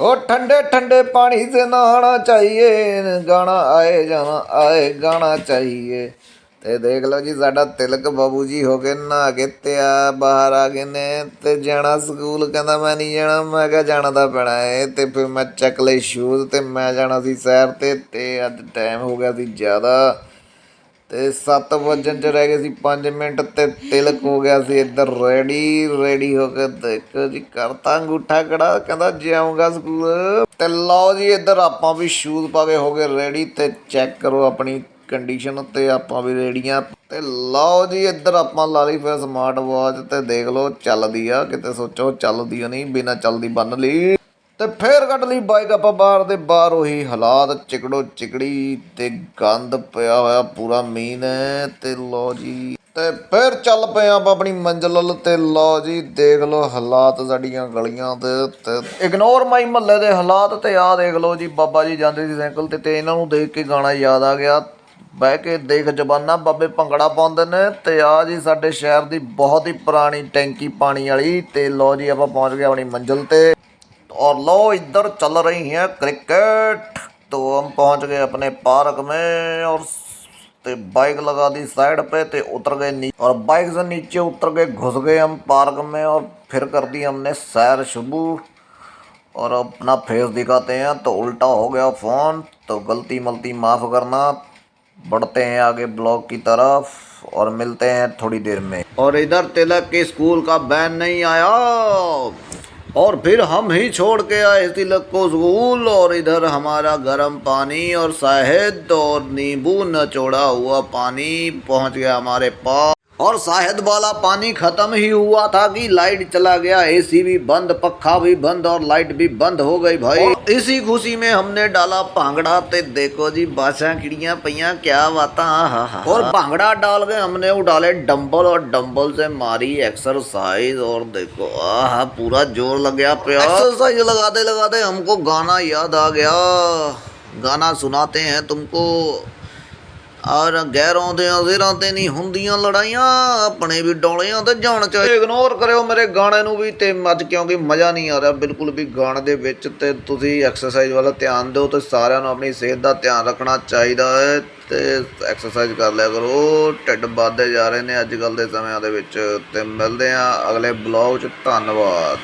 ਉਹ ਠੰਡੇ ਠੰਡੇ ਪਾਣੀ ਤੇ ਨਹਾਣਾ ਚਾਹੀਏ, ਗਾਣਾ ਆਏ ਜਾਣਾ, ਆਏ ਗਾਣਾ ਚਾਹੀਏ। ਤੇ ਦੇਖ ਲਓ ਜੀ, ਸਾਡਾ ਤਿਲਕ ਬਾਬੂ ਜੀ ਹੋ ਗਏ ਨਾ ਕੇ ਤਿਆ, ਬਾਹਰ ਆ ਗਏ ਨੇ ਤੇ ਜਾਣਾ ਸਕੂਲ, ਕਹਿੰਦਾ ਮੈਂ ਨਹੀਂ ਜਾਣਾ, ਮੈਂ ਕਿਹਾ ਜਾਣਾ ਦਾ ਪੈਣਾ ਏ। ਤੇ ਫਿਰ ਮੈਂ ਚੱਕ ਲਈ ਸ਼ੂਜ਼ ਤੇ ਮੈਂ ਜਾਣਾ ਸੀ ਸੈਰ ਤੇ ਤੇ ਅੱਜ ਟਾਈਮ ਹੋ ਗਿਆ ਸੀ ਜ਼ਿਆਦਾ। ਤੇ 7 ਵਜਣ ਚ ਰਹਿ ਗਏ ਸੀ 5 ਮਿੰਟ ਤੇ ਤਿਲਕ ਹੋ ਗਿਆ ਸੀ ਇੱਧਰ ਰੈਡੀ ਰੈਡੀ ਹੋ ਕੇ ਦੇਖੋ ਜੀ ਕਰਤਾ ਅੰਗੂਠਾ ਕੜਾ, ਕਹਿੰਦਾ ਜਾਊਂਗਾ ਸਕੂਲ। ਤੇ ਲਓ ਜੀ ਇੱਧਰ ਆਪਾਂ ਵੀ ਸ਼ੂਜ਼ ਪਾ ਕੇ ਹੋ ਗਏ ਰੈਡੀ ਤੇ ਚੈੱਕ ਕਰੋ ਆਪਣੀ ਕੰਡੀਸ਼ਨ ਤੇ ਆਪਾਂ ਵੀ ਰੈਡੀਆਂ ਤੇ ਲਓ ਜੀ ਇੱਧਰ ਆਪਾਂ ਲਾ ਲਈ ਫਿਰ ਸਮਾਰਟ ਵਾਚ ਤੇ ਦੇਖ ਲਓ ਚੱਲਦੀ ਆ, ਕਿਤੇ ਸੋਚੋ ਚੱਲਦੀ ਓ ਨਹੀਂ, ਬਿਨਾ ਚੱਲਦੀ ਬੰਨ ਲਈ। ਤੇ ਫੇਰ ਕੱਢ ਲਈ ਬਾਈਕ ਆਪਾਂ ਬਾਹਰ ਦੇ, ਬਾਹਰ ਉਹੀ ਹਾਲਾਤ ਚਿਕੜੋ ਚਿਕੜੀ ਤੇ ਗੰਦ ਪਿਆ ਹੋਇਆ ਪੂਰਾ ਮੀਨ ਹੈ ਤੇ ਲੋ ਜੀ। ਤੇ ਫੇਰ ਚੱਲ ਪਏ ਆਪਾਂ ਆਪਣੀ ਮੰਜ਼ਿਲ ਵੱਲ ਤੇ ਲੋ ਜੀ, ਦੇਖ ਲਓ ਹਾਲਾਤ ਸਾਡੀਆਂ ਗਲੀਆਂ ਦੇ ਤੇ ਇਗਨੋਰ ਮਾਈ ਮਹੱਲੇ ਦੇ ਹਾਲਾਤ ਤੇ ਆ ਦੇਖ ਲਓ ਜੀ, ਬਾਬਾ ਜੀ ਜਾਂਦੇ ਸੀ ਸਾਈਕਲ ਤੇ ਤੇ ਇਹਨਾਂ ਨੂੰ ਦੇਖ ਕੇ ਗਾਣਾ ਯਾਦ ਆ ਗਿਆ। ਬਹਿ ਕੇ ਦੇਖ ਜਬਾਨਾ ਬਾਬੇ ਭੰਗੜਾ ਪਾਉਂਦੇ ਨੇ ਤੇ ਆ ਜੀ ਸਾਡੇ ਸ਼ਹਿਰ ਦੀ ਬਹੁਤ ਹੀ ਪੁਰਾਣੀ ਟੈਂਕੀ ਪਾਣੀ ਵਾਲੀ ਤੇ ਲੋ ਜੀ ਆਪਾਂ ਪਹੁੰਚ ਗਏ ਆਪਣੀ ਮੰਜ਼ਿਲ ਤੇ। और लो, इधर चल रही है क्रिकेट। तो हम पहुँच गए अपने पार्क में और ते बाइक लगा दी साइड पे, ते उतर गए नीचे और बाइक से नीचे उतर गए घुस गए हम पार्क में और फिर कर दी हमने सैर शुरू और अपना फेस दिखाते हैं तो उल्टा हो गया फ़ोन तो गलती मलती माफ़ करना। बढ़ते हैं आगे ब्लॉग की तरफ़ और मिलते हैं थोड़ी देर में। और इधर तिलक के स्कूल का बैन नहीं आया। और फिर हम ही छोड़ के आए तिलक को स्कूल, और इधर हमारा गर्म पानी और शहद और नींबू न नचोड़ा हुआ पानी पहुँच गया हमारे पास। और शायद वाला पानी खत्म ही हुआ था कि लाइट चला गया एसी भी बंद पखा भी बंद और लाइट भी बंद हो गई भाई। इसी खुशी में हमने डाला भांगड़ा ते देखो जी बादशाह किड़ियाँ पैया क्या बात और भांगड़ा डाल के हमने वो डाले डंबल और डंबल से मारी एक्सरसाइज और देखो आह पूरा ज़ोर लग गया एक्सरसाइज लगाते लगाते हमको गाना याद आ गया। गाना सुनाते हैं तुमको। ਔਰ ਗੈਰੋਂ ਦੇ ਅਜ਼ਰਾਂ ਤੇ ਨਹੀਂ ਹੁੰਦੀਆਂ ਲੜਾਈਆਂ, ਆਪਣੇ ਵੀ ਡੋਲਿਆਂ ਤੇ ਜਾਣ ਚਾਹੀਏ ਇਗਨੋਰ ਕਰਿਓ ਮੇਰੇ ਗਾਣੇ ਨੂੰ ਵੀ ਤੇ ਅੱਜ ਕਿਉਂਕਿ ਮਜ਼ਾ ਨਹੀਂ ਆ ਰਿਹਾ ਬਿਲਕੁਲ ਵੀ ਗਾਣੇ ਦੇ ਵਿੱਚ ਤੇ ਤੁਸੀਂ ਐਕਸਰਸਾਈਜ਼ ਵੱਲ ਧਿਆਨ ਦਿਓ ਤੇ ਸਾਰਿਆਂ ਨੂੰ ਆਪਣੀ ਸਿਹਤ ਦਾ ਧਿਆਨ ਰੱਖਣਾ ਚਾਹੀਦਾ ਹੈ ਤੇ ਐਕਸਰਸਾਈਜ਼ ਕਰ ਲਿਆ ਕਰੋ। ਢਿੱਡ ਵੱਧਦੇ ਜਾ ਰਹੇ ਨੇ ਅੱਜ ਕੱਲ ਦੇ ਸਮਿਆਂ ਦੇ ਵਿੱਚ ਤੇ ਮਿਲਦੇ ਆ ਅਗਲੇ ਬਲੌਗ 'ਚ। ਧੰਨਵਾਦ।